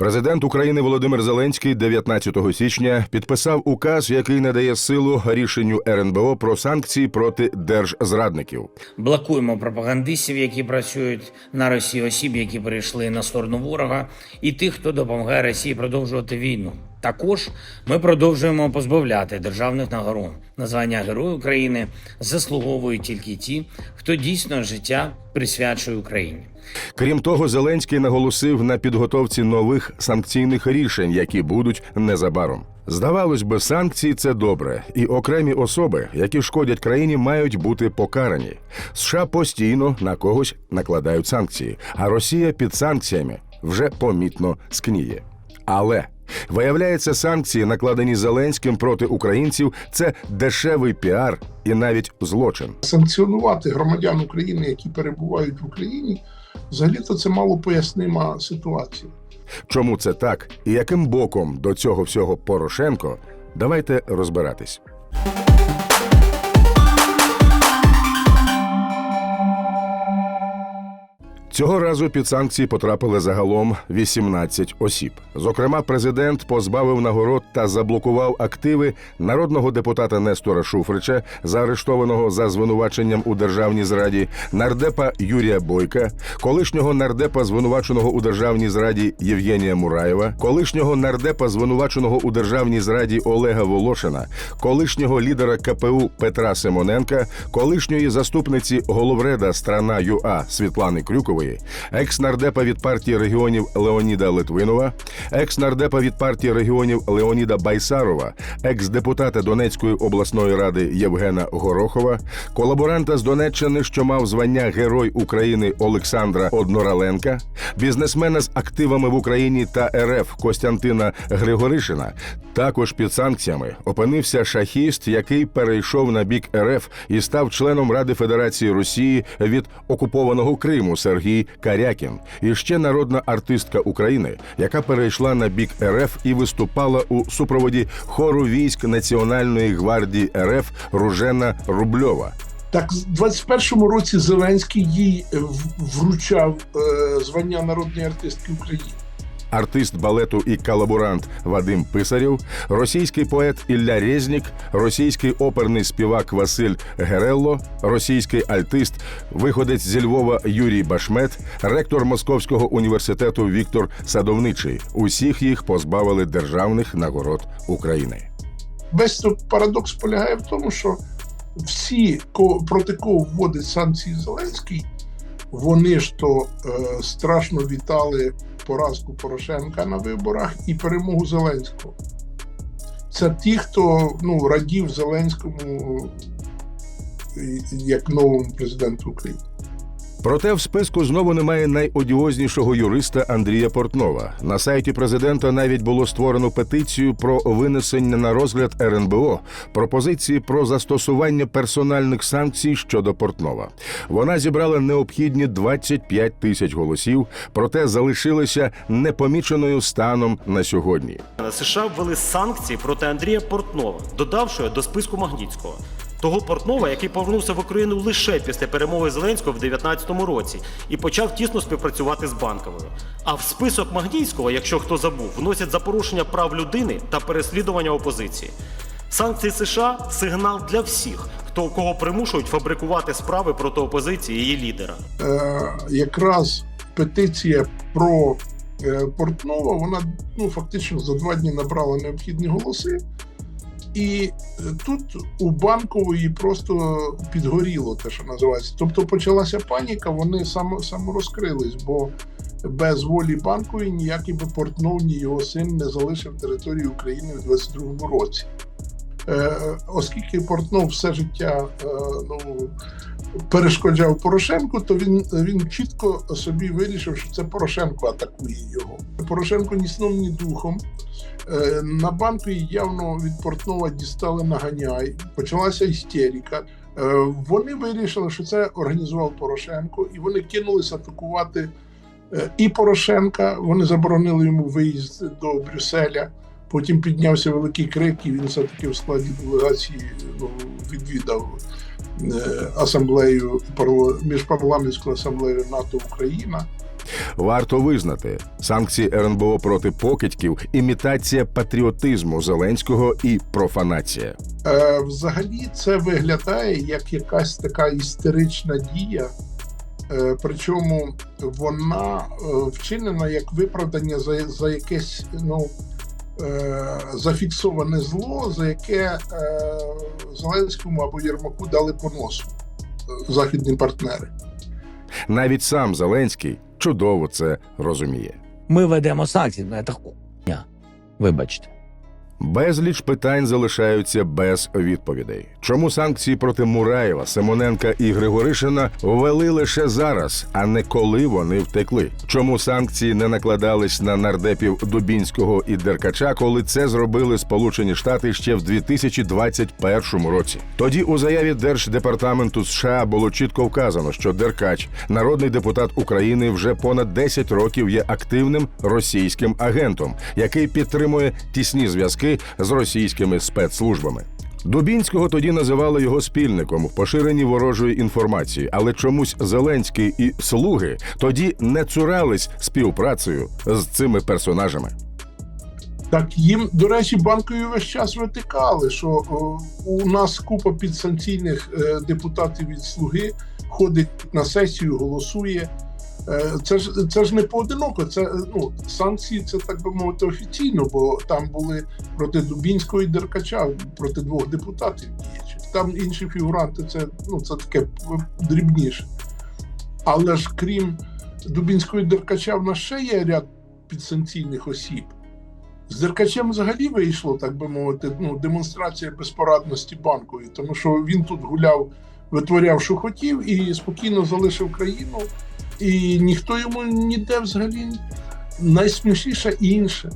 Президент України Володимир Зеленський 19 січня підписав указ, який надає силу рішенню РНБО про санкції проти держзрадників. Блокуємо пропагандистів, які працюють на Росії, осіб, які перейшли на сторону ворога, і тих, хто допомагає Росії продовжувати війну. Також ми продовжуємо позбавляти державних нагород. Названня Герой України заслуговують тільки ті, хто дійсно життя присвячує Україні. Крім того, Зеленський наголосив на підготовці нових санкційних рішень, які будуть незабаром. Здавалось би, санкції це добре, і окремі особи, які шкодять країні, мають бути покарані. США постійно на когось накладають санкції, а Росія під санкціями вже помітно скніє. Але виявляється, санкції, накладені Зеленським проти українців, це дешевий піар і навіть злочин. санкціонувати громадян України, які перебувають в Україні, взагалі-то це мало пояснима ситуація. Чому це так і яким боком до цього всього Порошенко? Давайте розбиратись. Цього разу під санкції потрапили загалом 18 осіб. Зокрема, президент позбавив нагород та заблокував активи народного депутата Нестора Шуфрича, заарештованого за звинуваченням у державній зраді, нардепа Юрія Бойка, колишнього нардепа звинуваченого у державній зраді Євгенія Мураєва, колишнього нардепа звинуваченого у державній зраді Олега Волошина, колишнього лідера КПУ Петра Симоненка, колишньої заступниці головреда страна ЮА Світлани Крюкової, екс-нардепа від партії регіонів Леоніда Литвинова, екс-нардепа від партії регіонів Леоніда Байсарова, екс-депутата Донецької обласної ради Євгена Горохова, колаборанта з Донеччини, що мав звання Герой України Олександра Однораленка, бізнесмена з активами в Україні та РФ Костянтина Григоришина. Також під санкціями опинився шахіст, який перейшов на бік РФ і став членом Ради Федерації Росії від окупованого Криму Сергій Карякін. І ще народна артистка України, яка перейшла на бік РФ і виступала у супроводі хору військ Національної гвардії РФ Ружена Рубльова. Так, в 21-му році Зеленський їй е, вручав е, звання народної артистки України. Артист балету і колаборант Вадим Писарєв, російський поет Ілля Резнік, російський оперний співак Василь Герелло, російський альтист, виходець зі Львова Юрій Башмет, ректор Московського університету Віктор Садовничий. Усіх їх позбавили державних нагород України. Весь парадокс полягає в тому, що всі, проти кого вводить санкції Зеленський, вони ж то е, страшно вітали поразку Порошенка на виборах і перемогу Зеленського. Це ті, хто ну, радів Зеленському е, як новому президенту України. Проте в списку знову немає найодіознішого юриста Андрія Портнова. На сайті президента навіть було створено петицію про винесення на розгляд РНБО пропозиції про застосування персональних санкцій щодо Портнова. Вона зібрала необхідні 25 тисяч голосів, проте залишилася непоміченою станом на сьогодні. США ввели санкції проти Андрія Портнова, додавши до списку Магнітського. Того Портнова, який повернувся в Україну лише після перемоги Зеленського в 2019 році і почав тісно співпрацювати з банковою. А в список Магнітського, якщо хто забув, вносять за порушення прав людини та переслідування опозиції. Санкції США сигнал для всіх, хто кого примушують фабрикувати справи проти опозиції її лідера. е, якраз петиція про е, Портнова, вона ну, фактично за два дні набрала необхідні голоси. І тут у банкової просто підгоріло те, що називається. Тобто почалася паніка, вони само, саморозкрились, бо без волі банкової ніякий би Портнов, ні його син не залишив територію України в 22-му році. Е, оскільки Портнов все життя е, ну, перешкоджав Порошенку, то він, він чітко собі вирішив, що це Порошенко атакує його. Порошенко ні сном, ні духом. Е, На банку явно від Портнова дістали наганяй, почалася істерика. Вони вирішили, що це організував Порошенко, і вони кинулись атакувати і Порошенка. Вони заборонили йому виїзд до Брюсселя. Потім піднявся великий крик, і він все-таки в складі делегації ну, відвідав е, асамблею парла- міжпарламентську асамблею НАТО Україна. Варто визнати, санкції РНБО проти покидьків імітація патріотизму Зеленського і профанація. Е, взагалі, це виглядає як якась така істерична дія, е, причому вона е, вчинена як виправдання за, за якесь ну, зафіксоване зло, за яке е, Зеленському або Єрмаку дали по носу е, західні партнери. Навіть сам Зеленський чудово це розуміє. Ми ведемо санкції. на це хуйня. Вибачте. Безліч питань залишаються без відповідей. Чому санкції проти Мураєва, Симоненка і Григоришина ввели лише зараз, а не коли вони втекли? Чому санкції не накладались на нардепів Дубінського і Деркача, коли це зробили Сполучені Штати ще в 2021 році? Тоді у заяві Держдепартаменту США було чітко вказано, що Деркач, народний депутат України, вже понад 10 років є активним російським агентом, який підтримує тісні зв'язки з російськими спецслужбами. Дубінського тоді називали його спільником в поширенні ворожої інформації, але чомусь Зеленський і слуги тоді не цурались співпрацею з цими персонажами. Так їм, до речі, банкові весь час витикали, що о, у нас купа підсанкційних е, депутатів від слуги ходить на сесію, голосує. Е, це ж це ж не поодиноко. Це ну санкції, це так би мовити офіційно, бо там були проти Дубінського і Деркача, проти двох депутатів діючих. Там інші фігуранти, це ну це таке дрібніше. Але ж крім Дубінського і Деркача, в нас ще є ряд підсанкційних осіб. З Деркачем взагалі вийшло, так би мовити, ну, демонстрація безпорадності банкової, тому що він тут гуляв, витворяв, що хотів, і спокійно залишив країну, і ніхто йому ніде взагалі найсмішніше інше.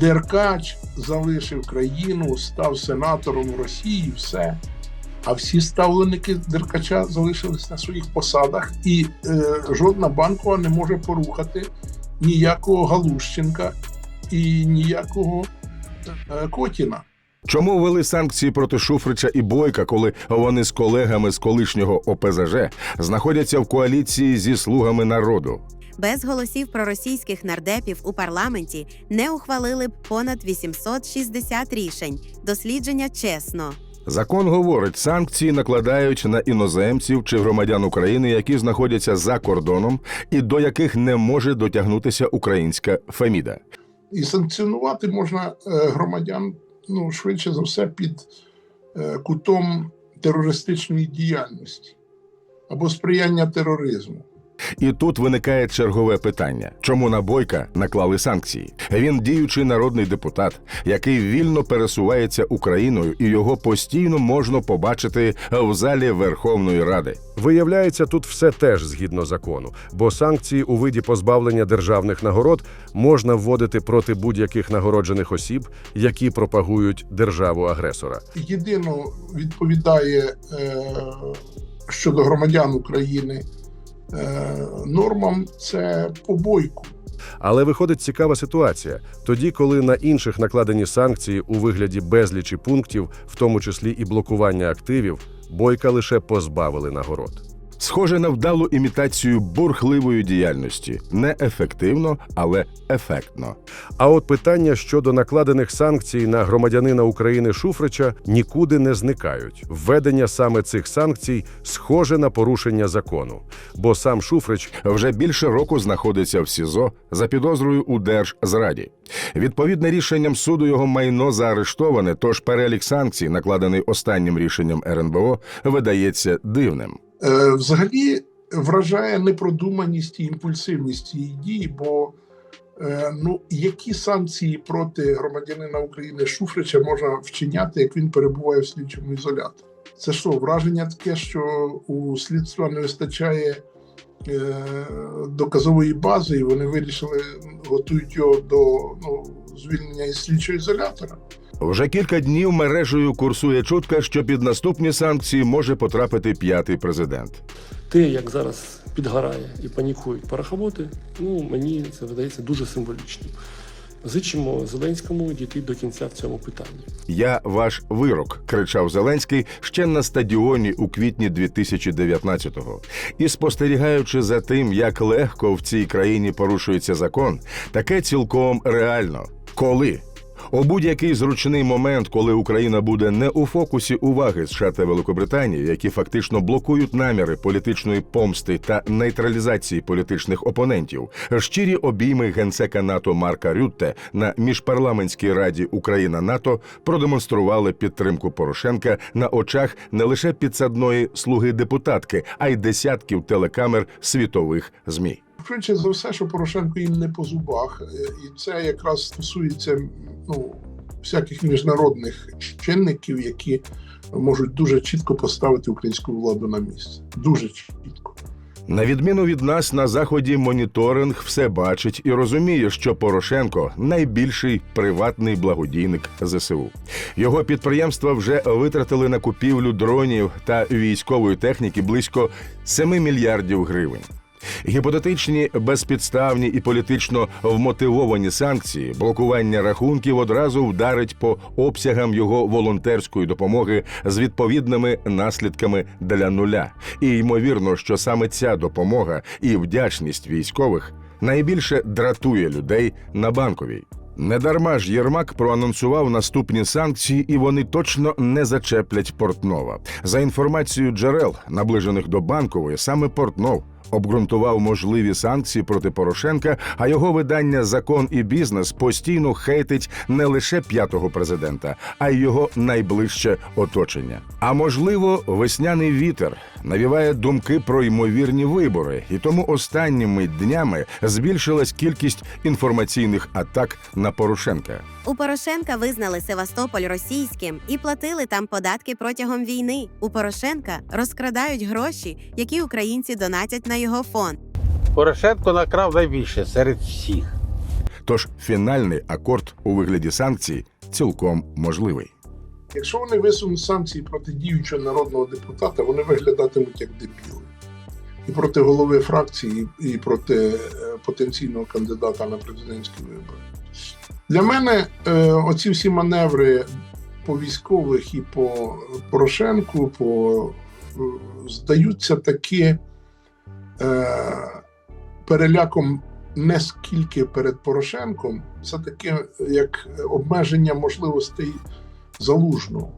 Деркач залишив країну, став сенатором Росії, все. А всі ставленики Деркача залишились на своїх посадах, і е, жодна банкова не може порухати ніякого Галущенка і ніякого е, Котіна. Чому ввели санкції проти Шуфрича і Бойка, коли вони з колегами з колишнього ОПЗЖ знаходяться в коаліції зі слугами народу? Без голосів проросійських нардепів у парламенті не ухвалили б понад 860 рішень. Дослідження чесно. Закон говорить, санкції накладають на іноземців чи громадян України, які знаходяться за кордоном, і до яких не може дотягнутися українська Феміда. І санкціонувати можна е, громадян ну, швидше за все під е, кутом терористичної діяльності або сприяння тероризму. І тут виникає чергове питання: чому на Бойка наклали санкції? Він діючий народний депутат, який вільно пересувається Україною, і його постійно можна побачити в залі Верховної Ради. Виявляється, тут все теж згідно закону, бо санкції у виді позбавлення державних нагород можна вводити проти будь-яких нагороджених осіб, які пропагують державу агресора. Єдино відповідає е, щодо громадян України нормам це побойку. Але виходить цікава ситуація: тоді, коли на інших накладені санкції у вигляді безлічі пунктів, в тому числі і блокування активів, бойка лише позбавили нагород. Схоже на вдалу імітацію бурхливої діяльності, неефективно, але ефектно. А от питання щодо накладених санкцій на громадянина України Шуфрича нікуди не зникають. Введення саме цих санкцій схоже на порушення закону, бо сам Шуфрич Вже більше року знаходиться в СІЗО за підозрою у держзраді. Відповідне рішенням суду його майно заарештоване, тож перелік санкцій, накладений останнім рішенням РНБО, видається дивним. Е, Взагалі вражає непродуманість і імпульсивність цієї дії, бо е, ну, які санкції проти громадянина України Шуфрича можна вчиняти, як він перебуває в слідчому ізоляторі? Це що, враження таке, що у слідства не вистачає е, доказової бази, і вони вирішили готують його до ну, звільнення із слідчого ізолятора? Вже кілька днів мережею курсує чутка, що під наступні санкції може потрапити п'ятий президент. те, як зараз підгорає і панікують парохоботи, ну мені це видається дуже символічним. Зичимо Зеленському дійти до кінця в цьому питанні. Я ваш вирок, кричав Зеленський ще на стадіоні у квітні 2019-го. І спостерігаючи за тим, як легко в цій країні порушується закон, таке цілком реально. Коли? У будь-який зручний момент, коли Україна буде не у фокусі уваги США та Великобританії, які фактично блокують наміри політичної помсти та нейтралізації політичних опонентів, щирі обійми генсека НАТО Марка Рютте на міжпарламентській раді Україна НАТО продемонстрували підтримку Порошенка на очах не лише підсадної слуги депутатки, а й десятків телекамер світових змі. Швидше за все, що Порошенко їм не по зубах, Е, і це якраз стосується ну, всяких міжнародних чинників, які можуть дуже чітко поставити українську владу на місце. Дуже чітко. На відміну від нас на заході моніторинг все бачить і розуміє, що Порошенко найбільший приватний благодійник ЗСУ. Його підприємства вже витратили на купівлю дронів та військової техніки близько 7 мільярдів гривень. Гіпотетичні, безпідставні і політично вмотивовані санкції, блокування рахунків одразу вдарить по обсягам його волонтерської допомоги з відповідними наслідками для нуля. І ймовірно, що саме ця допомога і вдячність військових найбільше дратує людей на банковій. Недарма ж Єрмак проанонсував наступні санкції, і вони точно не зачеплять Портнова. За інформацією джерел, наближених до банкової, саме Портнов обґрунтував можливі санкції проти Порошенка, а його видання Закон і бізнес постійно хейтить не лише п'ятого президента, а й його найближче оточення. А можливо, весняний вітер навіває думки про ймовірні вибори, і тому останніми днями збільшилась кількість інформаційних атак на Порошенка. У Порошенка визнали Севастополь російським і платили там податки протягом війни. У Порошенка розкрадають гроші, які українці донатять на його фонд. Порошенко накрав найбільше серед всіх. Тож фінальний акорд у вигляді санкцій цілком можливий. Якщо вони висунуть санкції проти діючого народного депутата, вони виглядатимуть як дебіли. І проти голови фракції, і проти е, потенційного кандидата на президентські вибори. Для мене е, оці всі маневри по військових і по Порошенку по, е, здаються таки е, переляком не скільки перед Порошенком, це таке як обмеження можливостей залужного,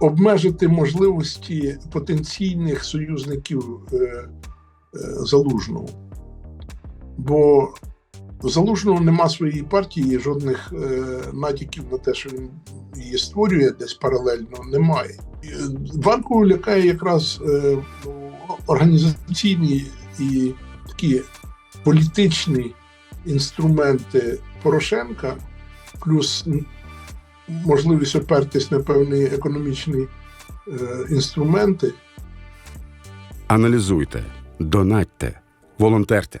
обмежити можливості потенційних союзників е, е, залужного. Бо у залужного нема своєї партії, жодних е, натяків на те, що він її створює десь паралельно, немає. Е, лякає якраз е, ну, організаційні і такі політичні інструменти Порошенка, плюс можливість опертись на певні економічні е, інструменти. Аналізуйте, донатьте, волонтерте,